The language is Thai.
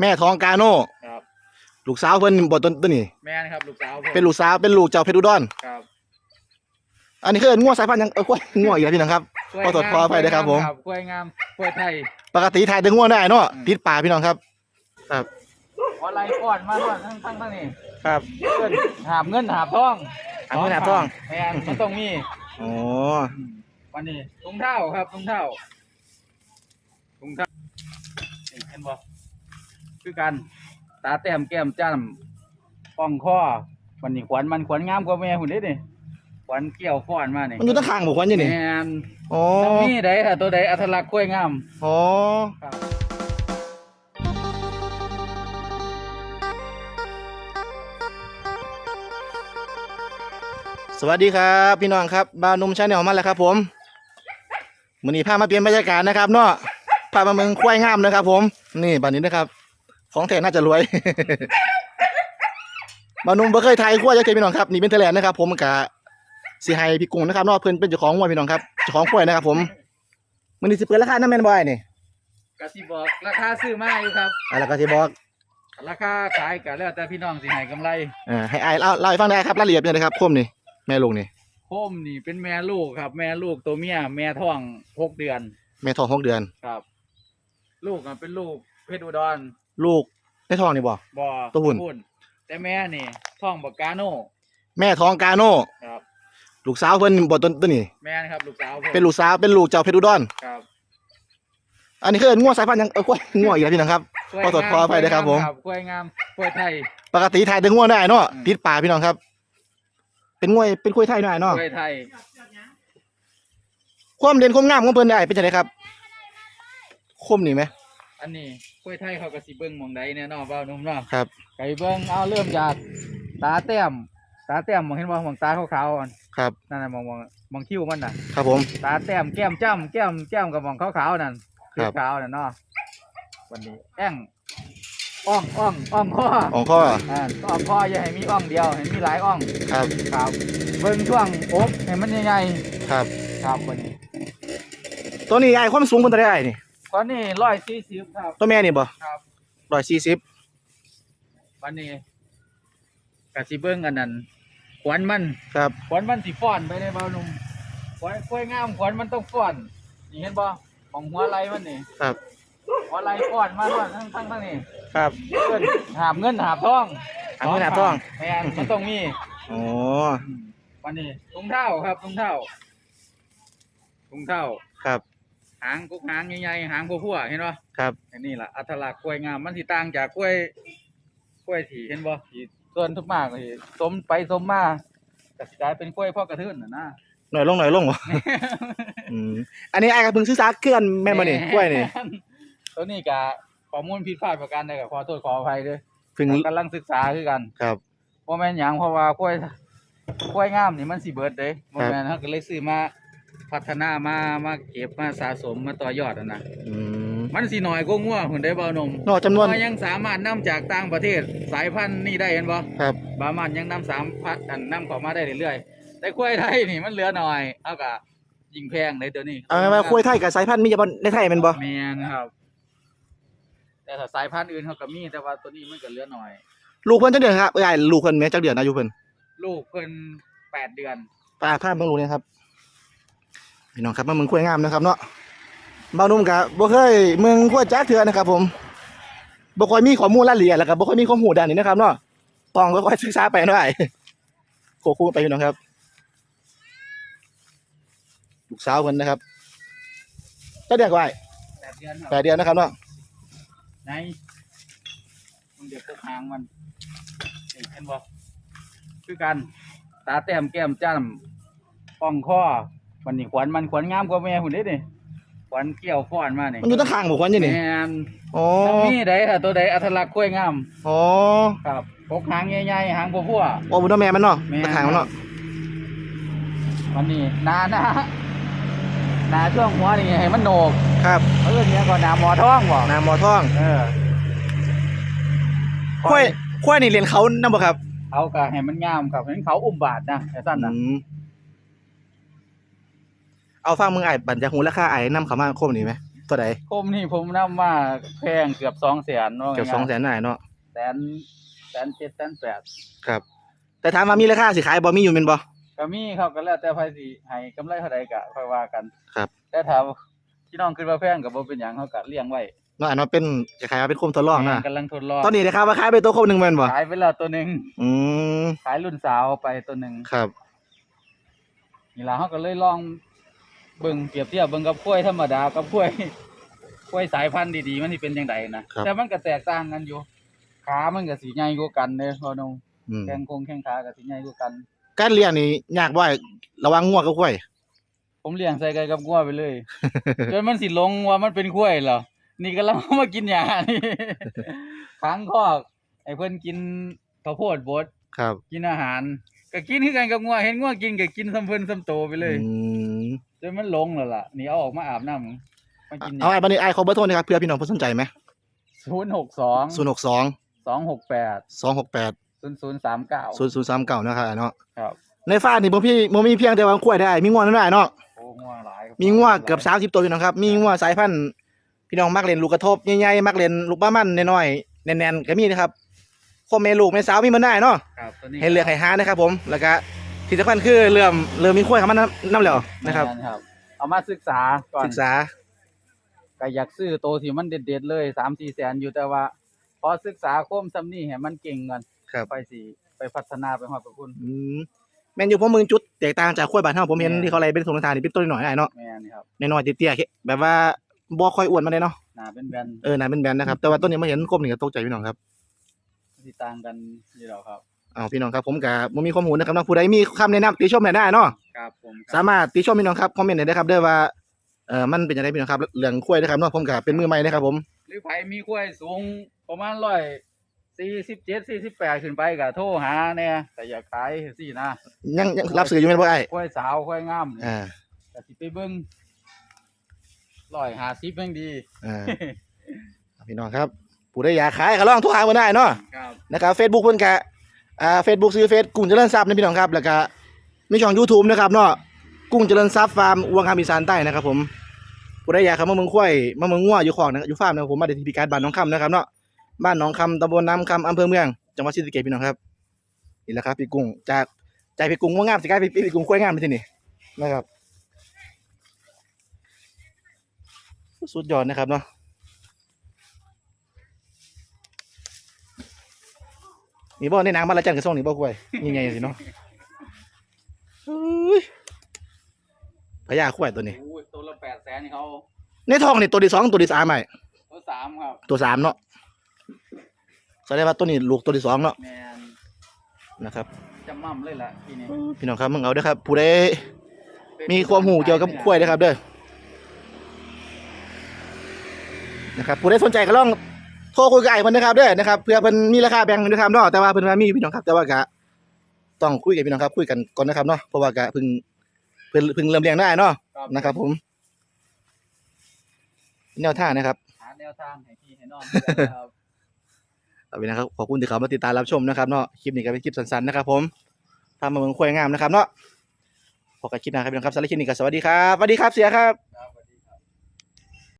แม่ท้องกาโน่ครับ ลูกสาวเพิ่นบ่ต้นตัวนี้แม่นครับลูกสาวผมเป็นลูกสาวเป็นลูกเจ้าเพชรอุดรครับอันนี้คืองัวสายพันธุ์หยังเออกล้วยงัวอีกแล้วพี่น้องครับ ขอโทษขออภัยด้วยครับผม กล้วยงามกล้วยไทย ปกติถ่ายแต่งัวได้เนาะอืม ติดป่าพี่น้องครับครับออนไลน์ก่อนมาก่อนทั้งทั้งทั้งนี้ครับเพิ่นหาบเงินหาบทองหาบเงินหาบทอง แม่นมันต้องมีอ๋ออืมวันนี้ถุงเท้าครับถุงเท้าถุงเท้านี่เห็นบ่ คือกันตาแต้มแก้มจ้ำป้องคอวันนี้ขวัญมันขวัญงามกว่าแม่หุ่นเด้นี่ขวัญเกี่ยวฟ้อนมานี่มันอยู่ตั้งข้างบ่ควันอยู่นี่แม่นอ๋อต้องมีใดถ้าตัวใดอัตลักษณ์กล้วยงามอ๋อครับ สวัสดีครับ พี่น้องครับบาวนุ่มชาแนลมาแล้วครับ ผมมื้อนี้พามาเปลี่ยนบรรยากาศนะครับเนาะพามาเมืองควายงามนะครับ ผม นี่บัดนี้นะครับ ของแท้น่าจะรวยบาวนุ่มบ่เคยถ่ายควายจักเทื่อพี่น้องครับนี่เป็นเทอแลนด์นะครับ ผมกะสิให้พี่กุ้งนะครับเนาะเพิ่นเป็นเจ้าของวัวพี่น้องครับเจ้าของควายนะครับ ผมมื้อนี้สิเปิดราคานำแม่นบ่ไอ้นี่กสิบอกราคาซื้อมาอยู่ครับอะแล้วก็สิบอกราคาขายก็แล้วแต่พี่น้องสิให้กำไรอ่าให้อ้ายเล่าเล่าให้ฟังได้ครับรายละเอียดเป็นไงครับคมนี่แม่ลูกนี่โคมนี่เป็นแม่ลูกครับ แม่ลูกตัวเมียแม่ท้องหกเดือน แม่ท้องหกเดือนครับ ลูกอะเป็นลูกเพชรอุดร ลูกในท้องนี่บ่ บ่ตัวหุ่น แต่แม่นี่ท้องบักกาโน่แม่ท้องกาโน่ครับ ลูกสาวเพิ่นบ่ต้นตัวนี้ แม่นะครับลูกสาวผมเป็นลูกสาวเป็นลูกเจ้าเพชรอุดรครับอันนี้คืองัวสายพันธุ์หยังเออกล้วยงัวอีกแล้วพี่น้องครับกล้วยขอโทษงามขออภัยด้วยครับผม กล้วยงามกล้วยไทย ปกติถ่ายแต่งัวได้เนาะอืม ติดป่าพี่น้องครับ เป็นงวยเป็นกล้วยไทยหน่อยเนาะกล้วยไทยความเด่นความงามของเพิ่นได้เป็นจังไดครับคมนี่ไหม อันนี้กล้วยไทยเขาก็สิเบิ่งหมองใดแน่เนอนเบ้านุ่มเนาะครับ ไก่เบิ่งเอาเริ่มจากตาแต้มตาแต้มมองเห็นบ่มองตาขาวๆอะครับ นั่นน่ะมองมองมองคิ้วมันน่ะ ครับผม ตาแต้มแก้มจ้ำแก้มแก้มกับมองขาวๆนั่นครับขาวๆนั่นเนาะวันนี้แอ้งอ่องอ่องอ่องข้อของข้ออ่าอ่องข้ออย่าให้มีอ่องเดียวให้มีหลายอ่องครับครับเบิ่งช่วงอกให้มันใหญ่ครับ ๆครับวันนี้ ตัวนี้ไอ้ความสูงเพิ่นเท่าไหร่นี่ ตอนนี้ร้อยสี่สิบครับ ตัวแม่นี่บ่ครับ140วันนี้กะสิเบิ่งอันนั้นขวัญมันครับขวัญมันสิฟ้อนไปในเบาหนุ่มขวัญกล้วยงามขวัญมันต้องฟ้อนนี่เห็นบ่ของหัวไหล่มันนี่ครับหัวไหล่ฟ้อนมาฟ้อนทั้งทั้งทั้งนี่ครับเพิ่นหาบเงินหาบทองหาบเงินหาบทองแม่นมันต้องมีอ๋ออืมวันนี้ถุงเท้าครับถุงเท้าถุงเท้าครับ หางกุกหางใหญ่ๆหางพัวๆเห็นบ่ครับ อันนี้ล่ะอัตลักษณ์กล้วยงามมันสิต่างจากกล้วยกล้วยที่เห็นบ่ที่ส่วนทุกมากที่สมไปสมมาก็สิกลายเป็นกล้วยพ่อกระทืนน่ะนะหน่อยลงหน่อยลงบ่ อืมอันนี้ไอ้ก็เพิ่งซื้อซาเกลือนแม่นบ่นี่กล้วยนี่ตัวนี้ก็ข้อมูลผิดพลาดประการใดก็ขอโทษขออภัยเด้อเพิ่งกำลังศึกษาคือกัน ครับ บ่แม่นหยังเพราะว่ากล้วยกล้วยงามนี่มันสิเบิดเด้บ่แม่นเฮาก็เลยซื้อมา พัฒนามามาเก็บมาสะสมมาต่อยอดอะนะอืม มันสิน้อยกว่างัวหุ่นได้บ่หนมนอกจำนวนว่ายังสามารถนำจากต่างประเทศสายพันธุ์นี้ได้เห็นบ่ครับ บามันยังนำสามพันอันนำเข้ามาได้เรื่อยๆแต่กล้วยไทยนี่มันเหลือน้อยเอาก็ยิงแพงเลยเดี๋ยวนี้เอาไงว่าคุยไทยกับสายพันธุ์มีเฉพาะในไทยแมันบ่ แม่นครับ แต่ถ้าสายพันธุ์อื่นเขาก็มีแต่ว่าตัวนี้มันก็เหลือน้อย ลูกเพิ่นจักเดือนครับเอ้ยลูกเพิ่นแม่จักเดือนอายุเพิ่นลูกเพิ่นแปดเดือนปลาภาพเบิ่งลูกเนี่ยครับ พี่น้องครับมาเมืองคุยงามนะครับเนาะบ่าวหนุ่มก็บ่เคยเมืองคุยจักเทื่อนะครับ ผมบ่ค่อยมีข้อมูลรายละเอียดแล้วก็บ่ค่อยมีความรู้ด้านนี้นะครับเนาะต้องค่อยๆศึกษาไปหน่อยโคคู่ไปพี่น้องครับลูกสาวเพิ่นนะครับจักเดือนกว่าแปดเดือนครับแปดเดือนนะครับเนาะในมันเดี๋ยวพวกหางมันนี่เห็นบ่คือกันตาแต้มแก้มจ้ำป้องคอ วันนี้ขวัญมันขวัญงามกว่าแม่หุ่นเด้นี่ขวัญเกี่ยวฟ้อนมานี่มันอยู่ตั้งข้างบ่ควรอยู่นี่แม่นอ๋อต้องมีใดถ้าตัวใดอัตลักษณ์กล้วยงาม อ๋อครับพกหางใหญ่ๆหางพัวโอ้บุญตัวแม่มันเนาะแม่นตั้งข้างมันเนาะๆวันนี้หนาหนาหนาช่วงหัวนี่ให้มันโหนกครับเออเนี่ยก่อนหนาหมอท้องบ่น้ำหมอทอง เออควายควายนี่เรียนเขานำบ่ครับ เขาก็ให้มันงามครับเห็นเขาอุ้มบาทนะแต่สั้นนะอืม เอาฟังมึงไอ้ายบัญจะหูราคาไอ้ายนำเขามาโคมนี่ไหมเท่าใดโคมนี่ผมนำมาแพงเกือบสองแสนเกือบ2แสนได้เนาะแสนแสนเจ็ดแสนแปดครับ แต่ถามว่ามีราคาสิขายบ่มีอยู่แม่นบ่ ก็มีครับก็แล้วแต่ไผสิให้กำไรเท่าใดก็ค่อยว่ากันครับ แต่ถามพี่น้องคิดว่าแพงก็บ่เป็นหยังเฮาก็เลี้ยงไว้เนาะอันนั้นเป็นคล้ายๆว่าเป็นโคมทดลองนะกำลังทดลองตอนนี้นะครับว่าขายไปตัวโคมหนึงแม่นบ่ขายไปแล้วตัวหนึงอืมขายรุ่นสาวไปตัวหนึงครับ นี่ล่ะเฮาก็เลยลอง เบิ่งเปรียบเทียบเบิ่งกับกล้วยธรรมดากับกล้วยกล้วยสายพันธุ์ดีๆมันสิเป็นจังไดนะครับ แต่มันก็แตกต่างกันอยู่ ขามันก็สิใหญ่กว่ากันเด้พ่อน้องอืมแข้งคงแข้งขาก็สิใหญ่กว่ากัน การเลี้ยงนี่ยากบ่ไอ้ระวังงัวกับควายผมเลี้ยงใส่ไก่กับงัวไปเลย จนมันสิหลงว่ามันเป็นกล้วยเหรอนี่ก็ลังมากินยานี่ค้างคอกไอ้เพิ่นกินข้าวโพดบดครับกินอาหาร ก็กินคือกันกับงัวเห็นงัวกินก็กินซ้ำเพิ่นซ้ำโตไปเลย อืม จนมันหลงแล้วล่ะนี่เอาออกมาอาบน้ำมากินเอาไอ้บัดนี้ไอ้ขอเบอร์โทรนะครับเผื่อพี่น้องเพิ่นสนใจไหมศูนย์หกสอง062สองหกแปด268ศูนย์ศูนย์สามเก้า0039นะครับเนาะครับในฟาร์มนี่บ่พี่บ่มีเพียงแต่ว่าควายได้ มีงัวนั่นได้เนาะโอ้งัวหลายครับมีงัวเกือบ30ตัวพี่น้องครับมีงัวสายพันธุ์พี่น้องมักเล่นลูกกระทบใหญ่ๆมักเล่นลูกบ้ามันน้อยๆแน่นๆก็มีนะครับคมแม่ลูกแม่สาวมีมันได้เนาะครับตัวนี้ให้เลือกให้หานะครับผมแล้วก็ ที่สำคัญคือเริ่มเริ่มมีควายเข้ามานํนํแล้วนะครับแม่ครับ เอามาศึกษาก่อนศึกษาก็อยากซื้อโตวที่มันเด็ดๆเลยสามสี่แสนอยู่แต่ว่าพอศึกษาโคมซ้ำนี่ให้มันเก่งก่อนครับไปสิไปพัฒนาไปฮอดพระคุณ อืมแม่นอยู่ผมมึงจุดแตกต่างจากควายบ้านเฮาผมเห็นแม่น ที่เขาไล่เป็นสงทานนี่เป็นตัวน้อยๆได้เนาะแม่นี่ครับน้อยๆเตี้ยๆแบบว่าบ่ค่อยอ้วนมาได้เนาะหน้าเป็นแบนเออน่าเป็นแบนนะครับแต่ว่าต้นนี้มาเห็นกลมนี่ก็ตกใจพี่น้องครับสิต่างกันนี่แล้วครับ เอาพี่น้องครับผมกับบ่มีข้อมูลนะครับเนาะผู้ใดมีคำแนะนำติชมได้เนาะครับผมสามารถติชมพี่น้องครับคอมเมนต์ได้นะครับเด้อว่าเอ่อมันเป็นจังไดพี่น้องครับเรื่องควายนะครับเนาะผมก็เป็นมือใหม่นะครับผมหรือไผมีกล้วยสูงประมาณร้อยสี่สิบเจ็ดสี่สิบแปดขึ้นไปก็โทรหาแน่แต่อย่าขายสินะยังยังรับสื่ออยู่แม่นบ่ไอ้กล้วยสาวกล้วยงามนี่อ่าก็สิไปเบิ่งร้อยห้าสิบยังดีอ่าพี่น้องครับผู้ใดอยากขายก็ลองโทรหาเพิ่นได้เนาะครับนะครับ Facebook เพิ่นก็ อ่า Facebook ซื้อเฟซกุ้งเจริญทรัพย์นะพี่น้องครับ แล้วก็มีช่อง YouTube นะครับเนาะกุ้งเจริญทรัพย์ฟาร์มวัวงามอีสานใต้นะครับผมผู้ใดอยากเข้ามาเมืองควายมาเมืองงัวอยู่ของนะอยู่ฟาร์มนะครับผมมาได้ที่พิกัดบ้านน้องคำนะครับเนาะบ้านหนองคำตำบลน้ำคำอำเภอเมือง จังหวัดศรีสะเกษพี่น้องครับนี่แหละครับพี่กุ้งจากใจพี่กุ้งว่างามสิกลายเป็นพี่กุ้งควายงามไปที่นี่นะครับ สุดยอดนะครับเนาะ นี่บ่ในหนังบ้านละจันกระส่งนี่บ่กล้วยยังไงสิเนาะเฮ้ยพญาควายตัวนี้โอ้ยตัวละแปดแสนนี่เขาในท้องนี่ตัวที่สองตัวที่สามไหมตัวสามครับตัวสามเนาะแสดงว่าตัวนี้ลูกตัวที่สองเนาะแมนนะครับจำมั่มเลยล่ะทีนี้พี่น้องครับมึงเอาเด้อครับ ผู้ใดมีความหูเกี่ยวกับควายนะครับเด้อนะครับผู้ใดสนใจก็ลอง โทรคุยกับไอ้เพิ่นนะครับเด้อนะครับเพื่อเพิ่นมีราคาแบ่งนะครับเนาะแต่ว่าเพิ่นว่ามีพี่น้องครับแต่ว่าก็ต้องคุยกับพี่น้องครับคุยกันก่อนนะครับเนาะเพราะว่าก็เพิ่งเพิ่งเพิ่งเริ่มเลี้ยงได้เนาะนะครับ ผม แนวทางนะครับหาแนวทางให้พี่ให้น้องครับเอาไปนะครับขอบคุณที่เขามาติดตามรับชมนะครับเนาะคลิปนี้ก็เป็นคลิปสั้นๆนะครับ ผมพามาเมืองควายงามนะครับเนาะพบกันคลิปหน้าครับพี่น้องครับสำหรับคลิปนี้ก็สวัสดีครับสวัสดีครับเสียครับ